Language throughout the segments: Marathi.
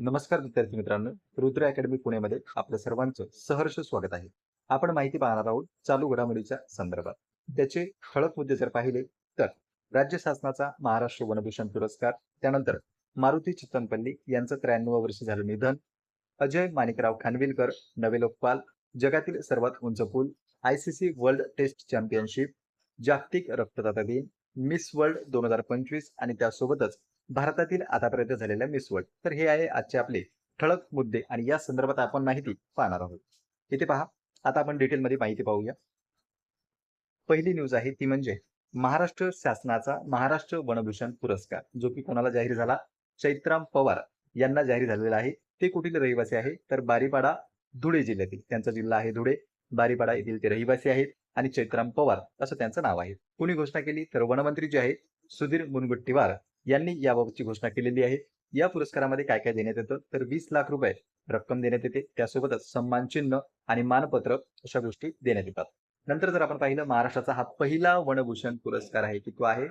नमस्कार विद्यार्थी मित्रांनो. रुद्र अकॅडमी पुण्यामध्ये आपल्या सर्वांचं सहर्ष स्वागत आहे. आपण माहिती पाहणार आहोत चालू घडामोडीच्या संदर्भात. त्याचे ठळक मुद्दे जर पाहिले तर राज्य शासनाचा महाराष्ट्र वनभूषण पुरस्कार त्यानंतर मारुती चित्तनपल्ली यांचं त्र्याण्णव वर्ष झालं निधन अजय माणिकराव खानविलकर नवे लोकपाल जगातील सर्वात उंच पूल आयसीसी वर्ल्ड टेस्ट चॅम्पियनशिप जागतिक रक्तदाता दिन मिस वर्ल्ड दोन हजार पंचवीस आणि त्यासोबतच भारतातील आतापर्यंत झालेल्या मिस तर हे आहे आजचे आपले ठळक मुद्दे आणि या संदर्भात आपण माहिती पाहणार आहोत. इथे पहा. आता आपण डिटेलमध्ये माहिती पाहूया. पहिली न्यूज आहे ती म्हणजे महाराष्ट्र शासनाचा महाराष्ट्र वनभूषण पुरस्कार जो की कोणाला जाहीर झाला? चैत्राम पवार यांना जाहीर झालेला आहे. ते कुठील रहिवासी आहे? तर बारीपाडा धुळे जिल्ह्यातील. त्यांचा जिल्हा आहे धुळे. बारीपाडा येथील ते रहिवासी आहेत आणि चैत्राम पवार असं त्यांचं नाव आहे. कुणी घोषणा केली? तर वनमंत्री जे आहेत सुधीर मुनगुट्टीवार. यांनी याबाबतची घोषणा केलेली आहे. या पुरस्कारामध्ये काय काय देण्यात येतं? तर वीस लाख रुपये रक्कम देण्यात येते. त्यासोबतच सन्मान चिन्ह आणि मानपत्र अशा गोष्टी देण्यात येतात. नंतर जर आपण पाहिलं महाराष्ट्राचा हा पहिला वनभूषण पुरस्कार आहे की तो आहे?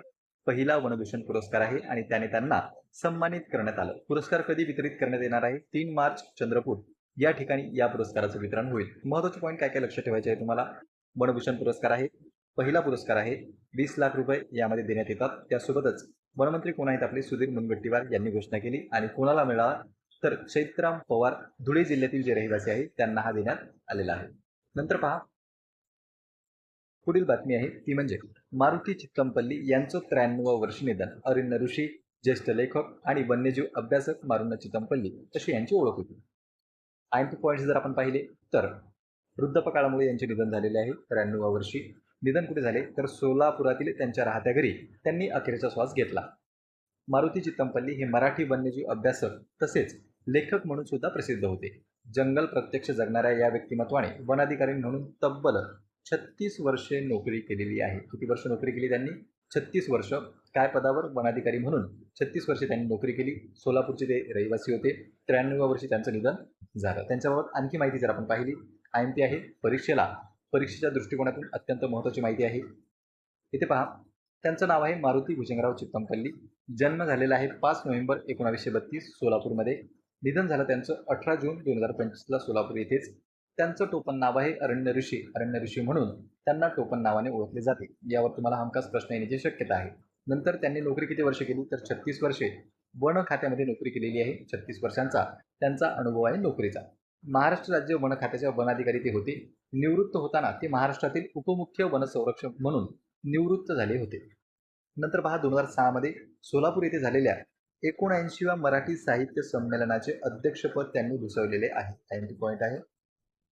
पहिला वनभूषण पुरस्कार आहे आणि त्याने त्यांना सन्मानित करण्यात आलं. पुरस्कार कधी वितरित करण्यात येणार आहे? तीन मार्च चंद्रपूर. या ठिकाणी या पुरस्काराचं वितरण होईल. महत्त्वाचे पॉईंट काय काय लक्षात ठेवायचे आहे तुम्हाला? वनभूषण पुरस्कार आहे. पहिला पुरस्कार आहे. वीस लाख रुपये यामध्ये देण्यात येतात. त्यासोबतच वनमंत्री कोण आहेत आपले? सुधीर मुनगट्टीवार यांनी घोषणा केली. आणि कोणाला मिळाला? तर चैत्राम पवार धुळे जिल्ह्यातील जे रहिवासी आहेत त्यांना हा देण्यात आलेला आहे. नंतर पहा. पुढील बातमी आहे ती म्हणजे मारुती चित्तमपल्ली यांचं त्र्याण्णव वर्ष निधन. अरिन्न ऋषी ज्येष्ठ लेखक आणि वन्यजीव अभ्यासक मारुन्न चित्तमपल्ली अशी यांची ओळख होती. आणखी एम पॉईंट जर आपण पाहिले तर वृद्धपकाळामुळे यांचे निधन झालेले आहे. त्र्याण्णव वर्षी निधन कुठे झाले? तर सोलापुरातील त्यांच्या राहत्या घरी. त्यांनी अखेरचा श्वास घेतला. मारुती चित्तमपल्ली हे मराठी वन्यजीव अभ्यासक तसेच लेखक म्हणून सुद्धा प्रसिद्ध होते. जंगल प्रत्यक्ष जगणाऱ्या या व्यक्तिमत्वाने वनाधिकारी म्हणून तब्बल छत्तीस वर्षे नोकरी केलेली आहे. किती वर्ष नोकरी केली त्यांनी? छत्तीस वर्ष. काय पदावर? वनाधिकारी म्हणून. छत्तीस वर्षे त्यांनी नोकरी केली. सोलापूरचे ते रहिवासी होते. त्र्याण्णव वर्षी त्यांचं निधन झालं. त्यांच्याबाबत आणखी माहिती जर आपण पाहिली आय एम पी आहे. परीक्षेला परीक्षेच्या दृष्टिकोनातून अत्यंत महत्त्वाची माहिती आहे. इथे पहा त्यांचं नाव आहे मारुती भुजंगराव चित्तमपल्ली जन्म झालेला आहे पाच नोव्हेंबर एकोणावीसशे बत्तीस सोलापूरमध्ये. निधन झालं त्यांचं अठरा जून दोन हजार पंचवीसला सोलापूर येथेच. त्यांचं टोपण नाव आहे अरण्य ऋषी. अरण्य ऋषी म्हणून त्यांना टोपण नावाने ओळखले जाते. यावर तुम्हाला हमखास प्रश्न येण्याची शक्यता आहे. नंतर त्यांनी नोकरी किती वर्ष केली? तर छत्तीस वर्षे. वन खात्यामध्ये नोकरी केलेली आहे छत्तीस वर्षांचा. त्यांचा अनुभव आहे नोकरीचा. महाराष्ट्र राज्य वन खात्याच्या वनाधिकारी ते होते. निवृत्त होताना ते महाराष्ट्रातील उपमुख्य वनसंरक्षक म्हणून निवृत्त झाले होते. नंतर पहा दोन हजार सहामध्ये सोलापूर येथे झालेल्या एकोणऐंशीव्या मराठी साहित्य संमेलनाचे अध्यक्षपद त्यांनी भुसवलेले आहे. आय पॉईंट आहे.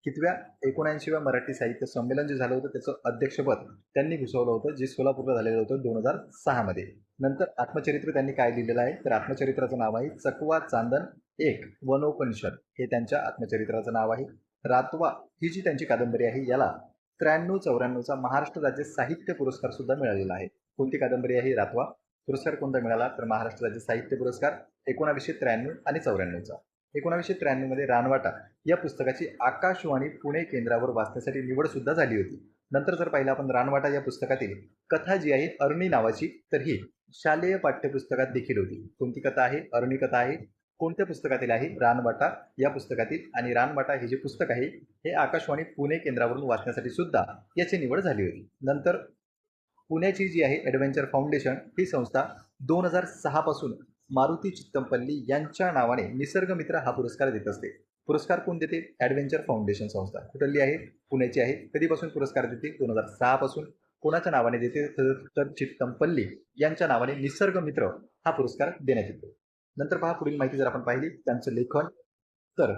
कितव्या एकोणऐंशीव्या मराठी साहित्य संमेलन जे झालं होतं त्याचं अध्यक्षपद त्यांनी भुसवलं होतं जे सोलापूरला झालेलं होतं दोन हजार सहामध्ये नंतर आत्मचरित्र त्यांनी काय लिहिलेलं आहे? तर आत्मचरित्राचं नाव आहे चकवा चांदन एक वनोपनिषद. हे त्यांच्या आत्मचरित्राचं नाव आहे. रातवा ही जी त्यांची कादंबरी आहे याला त्र्याण्णव चौऱ्याण्णवचा महाराष्ट्र राज्य साहित्य पुरस्कार सुद्धा मिळालेला आहे. कोणती कादंबरी आहे रातवा? पुरस्कार कोणता मिळाला? तर महाराष्ट्र राज्य साहित्य पुरस्कार एकोणावीसशे त्र्याण्णव आणि चौऱ्याण्णवचा. एकोणावीसशे त्र्याण्णवमध्ये रानवाटा या पुस्तकाची आकाशवाणी पुणे केंद्रावर वाचण्यासाठी निवड सुद्धा झाली होती. नंतर जर पाहिलं आपण रानवाटा या पुस्तकातील कथा जी आहे अरणी नावाची तर ही शालेय पाठ्यपुस्तकात देखील होती. कोणती कथा आहे? अरणी कथा आहे. कोणत्या पुस्तकातील आहे? रानवाटा. या पुस्तकातील आणि रानबाटा हे जे पुस्तक आहे हे आकाशवाणी पुणे केंद्रावरून वाचण्यासाठी सुद्धा याची निवड झाली होती. नंतर पुण्याची जी आहे ॲडव्हेंचर फाउंडेशन ही संस्था दोन हजार सहापासून मारुती चित्तमपल्ली यांच्या नावाने निसर्गमित्र हा पुरस्कार देत असते. पुरस्कार कोण देते? ॲडव्हेंचर फाउंडेशन संस्था. कुठली आहे? पुण्याची आहे. कधीपासून पुरस्कार देते? दोन हजार सहापासून कोणाच्या नावाने देते? तर चित्तमपल्ली यांच्या नावाने निसर्गमित्र हा पुरस्कार देण्यात येतो. नंतर पहा पुढील माहिती जर आपण पाहिली त्यांचं लेखन. तर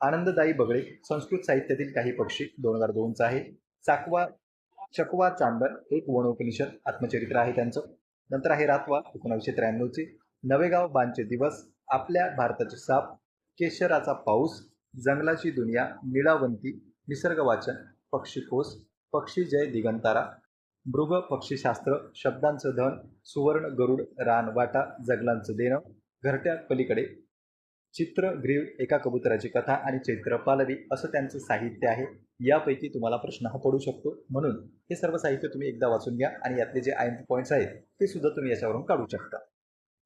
आनंददायी बगळे संस्कृत साहित्यातील काही पक्षी दोन हजार दोनचा आहे. चाकवा चकवा चांदन एक वनोपनिषद आत्मचरित्र आहे त्यांचं. नंतर आहे रातवा एकोणावीसशे त्र्याण्णवचे. नवेगाव बांचे दिवस आपल्या भारताचे साप केशराचा पाऊस जंगलाची दुनिया निळावंती निसर्ग वाचन पक्षीकोस पक्षी जय दिगंतारा मृग पक्षीशास्त्र शब्दांचं धन सुवर्ण गरुड रान वाटा जगलांचं देणं घरट्या पलीकडे. चित्र ग्रीव एका कबुतराची कथा आणि चैत्र पालवी असं त्यांचं साहित्य आहे. यापैकी तुम्हाला प्रश्न हा पडू शकतो. म्हणून हे सर्व साहित्य तुम्ही एकदा वाचून घ्या आणि यातले जे आय एम पॉईंट्स आहेत ते सुद्धा तुम्ही याच्यावरून काढू शकता.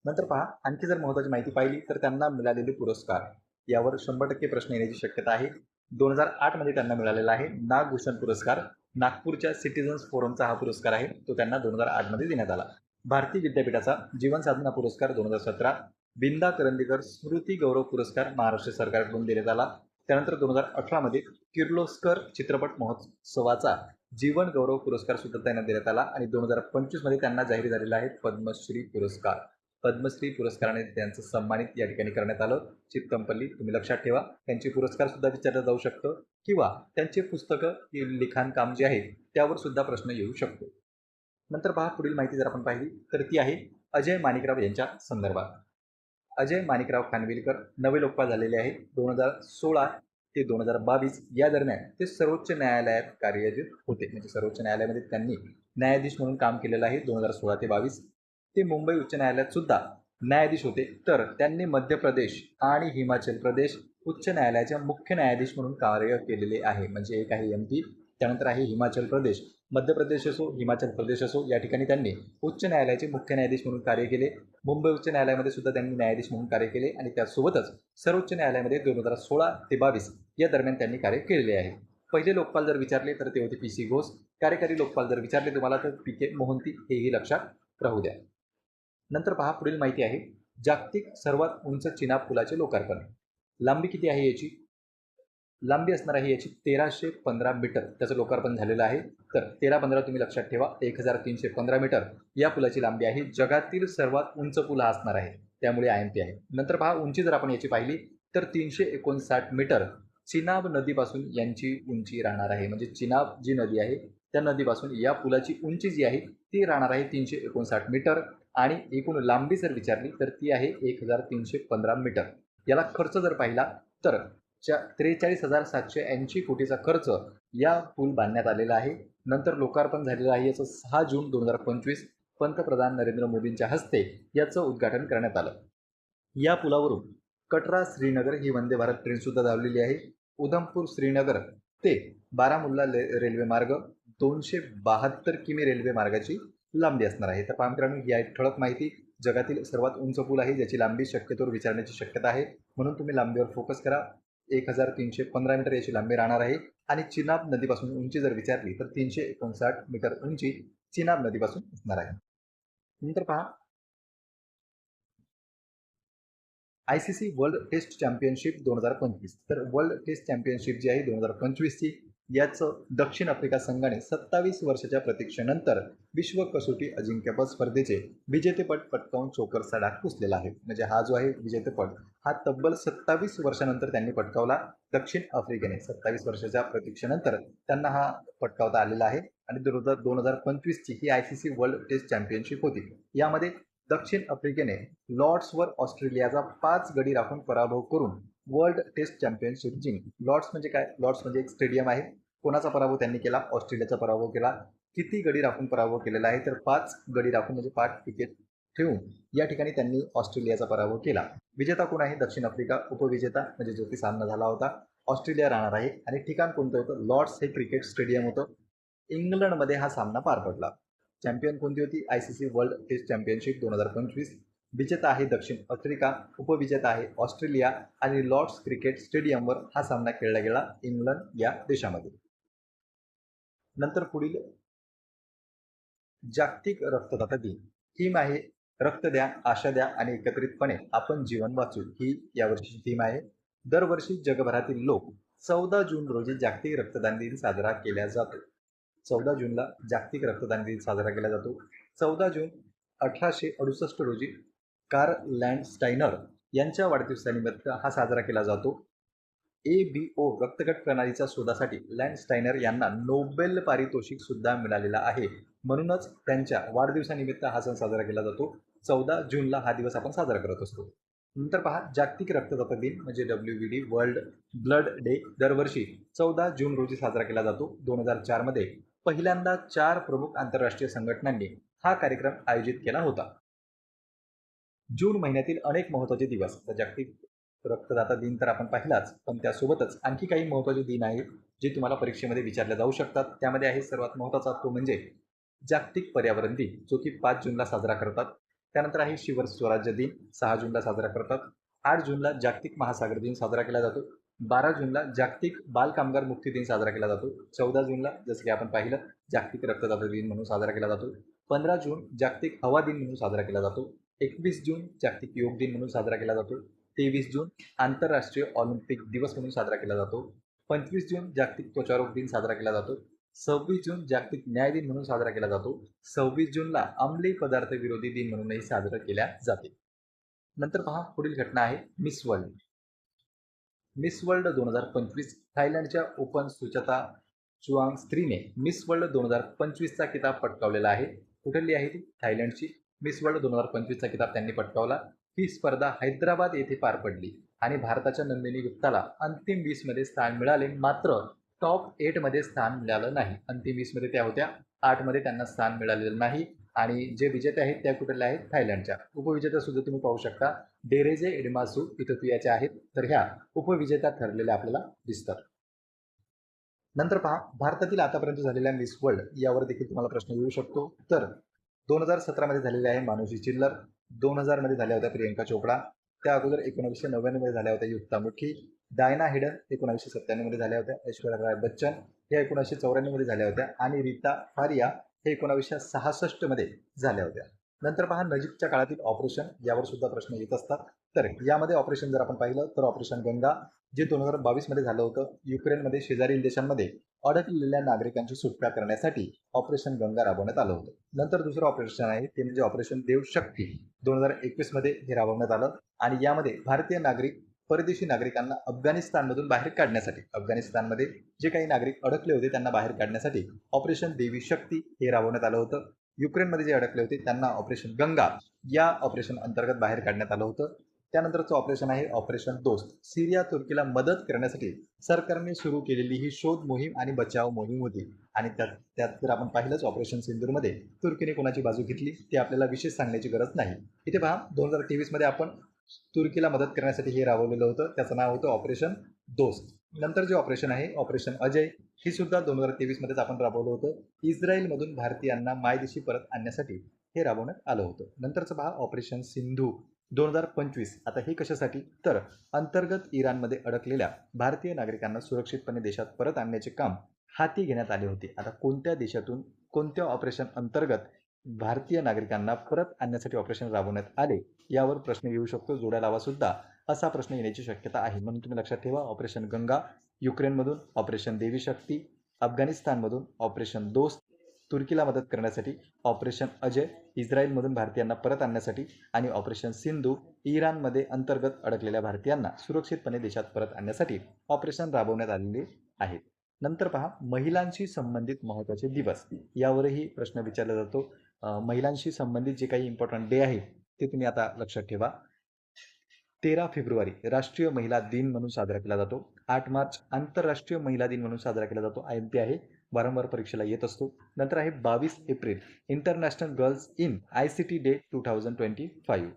नंतर पहा आणखी जर महत्त्वाची माहिती पाहिली तर त्यांना मिळालेले पुरस्कार. यावर शंभर टक्के प्रश्न येण्याची शक्यता आहे. दोन हजार आठमध्ये त्यांना मिळालेला आहे नागभूषण पुरस्कार. नागपूरच्या सिटिझन्स फोरमचा हा पुरस्कार आहे. तो त्यांना दोन हजार आठमध्ये देण्यात आला. भारतीय विद्यापीठाचा जीवन साधना पुरस्कार दोन हजार सतरा बिंदा करंदीकर स्मृती गौरव पुरस्कार महाराष्ट्र सरकारकडून देण्यात आला. त्यानंतर दोन हजार अठरामध्ये किर्लोस्कर चित्रपट महोत्सवाचा जीवन गौरव पुरस्कार सुद्धा त्यांना देण्यात आला आणि दोन हजार पंचवीसमध्ये त्यांना जाहीर झालेला आहे पद्मश्री पुरस्कार. पद्मश्री पुरस्काराने त्यांचं सन्मानित या ठिकाणी करण्यात आलं. चित्तमपल्ली तुम्ही लक्षात ठेवा. त्यांचे पुरस्कार सुद्धा विचारलं जाऊ शकतं किंवा त्यांचे पुस्तकं लिखाण काम जे आहे त्यावर सुद्धा प्रश्न येऊ शकतो. नंतर पहा पुढील माहिती जर आपण पाहिली तर ती आहे अजय माणिकराव यांच्या संदर्भात. अजय माणिकराव खानविलकर नवे लोकपाल झालेले आहे दोन हजार सोळा ते दोन हजार बावीस या दरम्यान ते सर्वोच्च न्यायालयात कार्यरत होते. म्हणजे सर्वोच्च न्यायालयामध्ये त्यांनी न्यायाधीश म्हणून काम केलेलं आहे. दोन हजार सोळा ते बावीस ते मुंबई उच्च न्यायालयात सुद्धा न्यायाधीश होते. तर त्यांनी मध्य प्रदेश आणि हिमाचल प्रदेश उच्च न्यायालयाच्या मुख्य न्यायाधीश म्हणून कार्य केलेले आहे. म्हणजे एक आहे एम पी त्यानंतर आहे हिमाचल प्रदेश. मध्य प्रदेश असो हिमाचल प्रदेश असो या ठिकाणी त्यांनी उच्च न्यायालयाचे मुख्य न्यायाधीश म्हणून कार्य केले. मुंबई उच्च न्यायालयामध्ये सुद्धा त्यांनी न्यायाधीश म्हणून कार्य केले आणि त्यासोबतच सर्वोच्च न्यायालयामध्ये दोन हजार सोळा ते बावीस या दरम्यान त्यांनी कार्य केलेले आहे. पहिले लोकपाल जर विचारले तर ते होते पी सी घोष. कार्यकारी लोकपाल जर विचारले तुम्हाला तर पी के मोहंती हेही लक्षात राहू द्या. नंतर पहा पुढील माहिती आहे. जागतिक सर्वात उंच चिनाब पुलाचे लोकार्पण. लांबी किती आहे याची? लांबी असणार आहे याची तेराशे पंधरा मीटर. त्याचं लोकार्पण झालेलं आहे. तर तेरा पंधरा तुम्ही लक्षात ठेवा एक हजार तीनशे पंधरा मीटर. या पुलाची लांबी आहे. जगातील सर्वात उंच पुल हा असणार आहे. त्यामुळे आय एम पी आहे. नंतर पहा उंची जर आपण याची पाहिली तर तीनशे एकोणसाठ मीटर चिनाब नदीपासून यांची उंची राहणार आहे. म्हणजे चिनाब जी नदी आहे त्या नदीपासून या पुलाची उंची जी आहे ती राहणार आहे तीनशे एकोणसाठ मीटर आणि एकूण लांबी जर विचारली तर ती आहे एक हजार तीनशे पंधरा मीटर. याला खर्च जर पाहिला तर च्या त्रेचाळीस हजार सातशे ऐंशी कोटीचा खर्च या पूल बांधण्यात आलेला आहे. नंतर लोकार्पण झालेलं आहे याचं सहा जून दोन हजार पंचवीस पंतप्रधान नरेंद्र मोदींच्या हस्ते याचं उद्घाटन करण्यात आलं. या पुलावरून कटरा श्रीनगर ही वंदे भारत ट्रेनसुद्धा धावलेली आहे. उधमपूर श्रीनगर ते बारामुल्ला रेल्वे मार्ग दोनशे बहात्तर किमी रेल्वे मार्गाची लांबी असणार आहे. तर पहा मित्रांनो ही ठळक माहिती. जगातील सर्वात उंच पूल आहे ज्याची लांबी शक्यतोवर विचारण्याची शक्यता आहे. म्हणून तुम्ही लांबीवर फोकस करा. एक हजार तीनशे पंधरा मीटर याची लांबी राहणार आहे. आणि चिनाब नदीपासून उंची जर विचारली तर तीनशे एकोणसाठ मीटर उंची चिनाब नदीपासून असणार आहे. नंतर पहा. I C C world test championship दोन हजार पंचवीस. तर वर्ल्ड टेस्ट चॅम्पियनशिप जी आहे दोन हजार पंचवीसची याचं दक्षिण आफ्रिका संघाने सत्तावीस वर्षाच्या प्रतीक्षेनंतर विश्व कसोटी अजिंक्यपद स्पर्धेचे विजेतेपद पटकावून चोकरचा डाग पुसलेला आहे. म्हणजे हा जो आहे विजेतेपद हा तब्बल सत्तावीस वर्षानंतर त्यांनी पटकावला. दक्षिण आफ्रिकेने सत्तावीस वर्षाच्या प्रतीक्षेनंतर त्यांना हा पटकावता आलेला आहे. आणि दोन हजार दोन हजार पंचवीसची ही I C C world test championship होती. यामध्ये दक्षिण आफ्रिकेने लॉर्ड्सवर ऑस्ट्रेलियाचा पाच गडी राखून पराभव करून वर्ल्ड टेस्ट चॅम्पियनशिप जिंक. लॉर्ड्स म्हणजे काय? लॉर्ड्स म्हणजे एक स्टेडियम आहे. कोणाचा पराभव त्यांनी केला? ऑस्ट्रेलियाचा पराभव केला. किती गडी राखून पराभव केलेला आहे? तर पाच गडी राखून म्हणजे पाच विकेट ठेवून या ठिकाणी त्यांनी ऑस्ट्रेलियाचा पराभव केला. विजेता कोण आहे? दक्षिण आफ्रिका उपविजेता म्हणजे जो की सामना झाला होता. ऑस्ट्रेलिया राहणार आहे. आणि ठिकाण कोणतं होतं? लॉर्ड्स हे क्रिकेट स्टेडियम होतं. इंग्लंडमध्ये हा सामना पार पडला. चॅम्पियन कोणती होती? I C C world test championship दोन हजार पंचवीस. विजेता आहे दक्षिण आफ्रिका उपविजेता आहे ऑस्ट्रेलिया आणि लॉर्ड्स क्रिकेट स्टेडियमवर हा सामना खेळला गेला इंग्लंड या देशामध्ये. नंतर पुढील जागतिक रक्तदाता दिन. थीम आहे रक्त द्या आशा द्या आणि एकत्रितपणे आपण जीवन वाचू ही यावर्षीची थीम आहे. दरवर्षी जगभरातील लोक चौदा जून रोजी जागतिक रक्तदान दिन साजरा केला जातो. चौदा जूनला जागतिक रक्तदान दिन साजरा केला जातो. चौदा जून अठराशे अडुसष्ट रोजी कार लँडस्टायनर यांच्या वाढदिवसानिमित्त हा साजरा केला जातो. ए बी ओ रक्तगट प्रणालीच्या शोधासाठी लँडस्टायनर यांना नोबेल पारितोषिक सुद्धा मिळालेला आहे. म्हणूनच त्यांच्या वाढदिवसानिमित्त हा सण साजरा केला जातो. चौदा जूनला हा दिवस आपण साजरा करत असतो. नंतर पहा जागतिक रक्तदाता दिन म्हणजे W B D world blood day दरवर्षी चौदा जून रोजी साजरा केला जातो. दोन हजार चारमध्ये पहिल्यांदा चार प्रमुख आंतरराष्ट्रीय संघटनांनी हा कार्यक्रम आयोजित केला होता. जून महिन्यातील अनेक महत्त्वाचे दिवस तर जागतिक रक्तदाता दिन तर आपण पाहिलाच पण त्यासोबतच आणखी काही महत्त्वाचे दिन आहेत जे तुम्हाला परीक्षेमध्ये विचारले जाऊ शकतात. त्यामध्ये आहे सर्वात महत्त्वाचा तो म्हणजे जागतिक पर्यावरण दिन जो की पाच जूनला साजरा करतात. त्यानंतर आहे शिवर स्वराज्य दिन सहा जूनला साजरा करतात. आठ जूनला जागतिक महासागर दिन साजरा केला जातो. बारा जूनला जागतिक बालकामगार मुक्ती दिन साजरा केला जातो. चौदा जूनला जसं की आपण पाहिलं जागतिक रक्तदाता दिन म्हणून साजरा केला जातो. पंधरा जून जागतिक हवा दिन म्हणून साजरा केला जातो. एकवीस जून जागतिक योग दिन म्हणून साजरा केला जातो. तेवीस जून आंतरराष्ट्रीय ऑलिम्पिक दिवस म्हणून साजरा केला जातो. पंचवीस जून जागतिक त्वचारोग दिन साजरा केला जातो. सव्वीस जून जागतिक न्याय दिन म्हणून साजरा केला जातो. सव्वीस जूनला अंमली पदार्थ विरोधी दिन म्हणूनही साजरा केल्या जाते. नंतर पहा पुढील घटना आहे. Miss world. मिस वर्ल्ड दोन हजार पंचवीस थायलंडच्या ओपन सुचता चुआंग स्त्रीने मिस वर्ल्ड दोन हजार पंचवीसचा किताब पटकावलेला आहे. कुठली आहे ती? थायलंडची. मिस वर्ल्ड दोन हजार पंचवीसचा किताब त्यांनी पटकावला. ही स्पर्धा हैदराबाद येथे पार पडली आणि भारताच्या नंदिनी गुप्ताला अंतिम वीसमध्ये स्थान मिळाले. मात्र टॉप एटमध्ये स्थान मिळालं नाही. अंतिम वीसमध्ये त्या होत्या. आठमध्ये त्यांना स्थान मिळालेलं नाही. आणि जे विजेते आहेत त्या कुठल्या आहेत? थायलंडच्या. उपविजेत्या सुद्धा तुम्ही पाहू शकता. डेरेजे एडमासू इथोपियाच्या आहेत. तर ह्या उपविजेत्या ठरलेल्या आपल्याला दिसतात. नंतर पहा भारतातील आतापर्यंत झालेल्या मिस वर्ल्ड यावर देखील तुम्हाला प्रश्न येऊ शकतो. तर दोन हजार सतरामध्ये झालेले आहे मानुषी चिल्लर. दोन हजारमध्ये झाल्या होत्या प्रियंका चोपडा. त्या अगोदर एकोणीसशे नव्याण्णवमध्ये झाल्या होत्या युक्ता मुठी डायना हिडन एकोणीसशे सत्त्याण्णवमध्ये झाल्या होत्या ऐश्वर्या राय बच्चन. या एकोणीसशे चौऱ्याण्णवमध्ये झाल्या होत्या. आणि रीता फारिया हे एकोणावीसशे सहासष्टमध्ये झाल्या होत्या. नंतर पहा नजीकच्या काळातील ऑपरेशन यावर सुद्धा प्रश्न येत असतात. तर यामध्ये ऑपरेशन जर आपण पाहिलं तर ऑपरेशन गंगा जे दोन हजार बावीसमध्ये झालं होतं युक्रेनमध्ये शेजारील देशांमध्ये अडकलेल्या नागरिकांची सुटका करण्यासाठी ऑपरेशन गंगा राबवण्यात आलं होतं. नंतर दुसरं ऑपरेशन आहे ते म्हणजे ऑपरेशन देवशक्ती दोन हजार एकवीसमध्ये हे राबवण्यात आलं आणि यामध्ये भारतीय नागरिक परदेशी नागरिकांना अफगाणिस्तानमधून बाहेर काढण्यासाठी अफगाणिस्तानमध्ये जे काही नागरिक अडकले होते त्यांना बाहेर काढण्यासाठी ऑपरेशन देवी शक्ती हे राबवण्यात आलं होतं. युक्रेनमध्ये जे अडकले होते त्यांना ऑपरेशन गंगा या ऑपरेशन अंतर्गत बाहेर काढण्यात आलं होतं. त्यानंतरचं ऑपरेशन आहे ऑपरेशन दोस्त. सिरिया तुर्कीला मदत करण्यासाठी सरकारने सुरू केलेली ही शोध मोहीम आणि बचाव मोहीम होती. आणि त्यात त्यात तर आपण पाहिलंच ऑपरेशन सिंदूरमध्ये तुर्कीने कोणाची बाजू घेतली ते आपल्याला विशेष सांगण्याची गरज नाही. इथे पहा दोन हजार तेवीसमध्ये आपण तुर्कीला मदत करण्यासाठी हे राबवलेलं होतं. त्याचं नाव होतं ऑपरेशन दोस्त. नंतर जे ऑपरेशन आहे ऑपरेशन अजय ही सुद्धा दोन हजार तेवीसमध्येच आपण राबवलं होतं. इस्रायलमधून भारतीयांना मायदेशी परत आणण्यासाठी हे राबवण्यात आलं होतं. नंतरचं पहा ऑपरेशन सिंधू दोन हजार पंचवीस. आता हे कशासाठी? तर अंतर्गत इराणमध्ये अडकलेल्या भारतीय नागरिकांना सुरक्षितपणे देशात परत आणण्याचे काम हाती घेण्यात आले होते. आता कोणत्या देशातून कोणत्या ऑपरेशन अंतर्गत भारतीय नागरिकांना परत आणण्यासाठी ऑपरेशन राबवण्यात आले? यावर प्रश्न येऊ शकतो. जोड्या लावा सुद्धा. असा प्रश्न येण्याची शक्यता आहे. म्हणून तुम्ही लक्षात ठेवा ऑपरेशन गंगा युक्रेनमधून ऑपरेशन देवी शक्ती अफगाणिस्तानमधून ऑपरेशन दोस्त तुर्कीला मदत करण्यासाठी ऑपरेशन अजय इस्रायलमधून भारतीयांना परत आणण्यासाठी आणि ऑपरेशन सिंधू इराणमध्ये अंतर्गत अडकलेल्या भारतीयांना सुरक्षितपणे देशात परत आणण्यासाठी ऑपरेशन राबवण्यात आलेले आहेत. नंतर पहा महिलांशी संबंधित महत्त्वाचे दिवस. यावरही प्रश्न विचारला जातो. महिलांशी संबंधित जे काही इम्पॉर्टंट डे आहे ते तुम्ही आता लक्षात ठेवा. तेरा फेब्रुवारी राष्ट्रीय महिला दिन म्हणून साजरा केला जातो. आठ मार्च आंतरराष्ट्रीय महिला दिन म्हणून साजरा केला जातो. आय एम पी आहे. वारंवार परीक्षेला येत असतो. नंतर आहे बावीस April international girls in I C T day two thousand twenty five.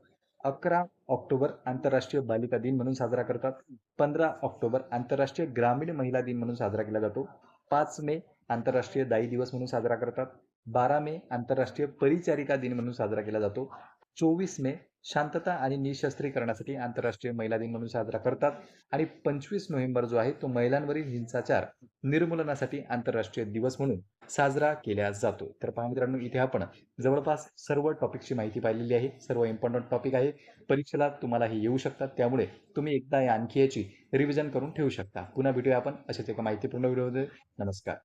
अकरा ऑक्टोबर आंतरराष्ट्रीय बालिका दिन म्हणून साजरा करतात. पंधरा ऑक्टोबर आंतरराष्ट्रीय ग्रामीण महिला दिन म्हणून साजरा केला जातो. पाच मे आंतरराष्ट्रीय दाई दिवस म्हणून साजरा करतात. बारा मे आंतरराष्ट्रीय परिचारिका दिन म्हणून साजरा केला जातो. चोवीस मे शांतता आणि निशस्त्रीकरणासाठी आंतरराष्ट्रीय महिला दिन म्हणून साजरा करतात. आणि पंचवीस नोव्हेंबर जो आहे तो महिलांवरील हिंसाचार निर्मूलनासाठी आंतरराष्ट्रीय दिवस म्हणून साजरा केला जातो. तर पहा मित्रांनो इथे आपण जवळपास सर्व टॉपिकची माहिती पाहिलेली आहे. सर्व इम्पॉर्टंट टॉपिक आहे. परीक्षेला तुम्हाला हे येऊ शकतात. त्यामुळे तुम्ही एकदा या आणखी याची रिव्हिजन करून ठेवू शकता. पुन्हा भेटूया आपण अशाच एका माहितीपूर्ण व्हिडिओमध्ये. नमस्कार.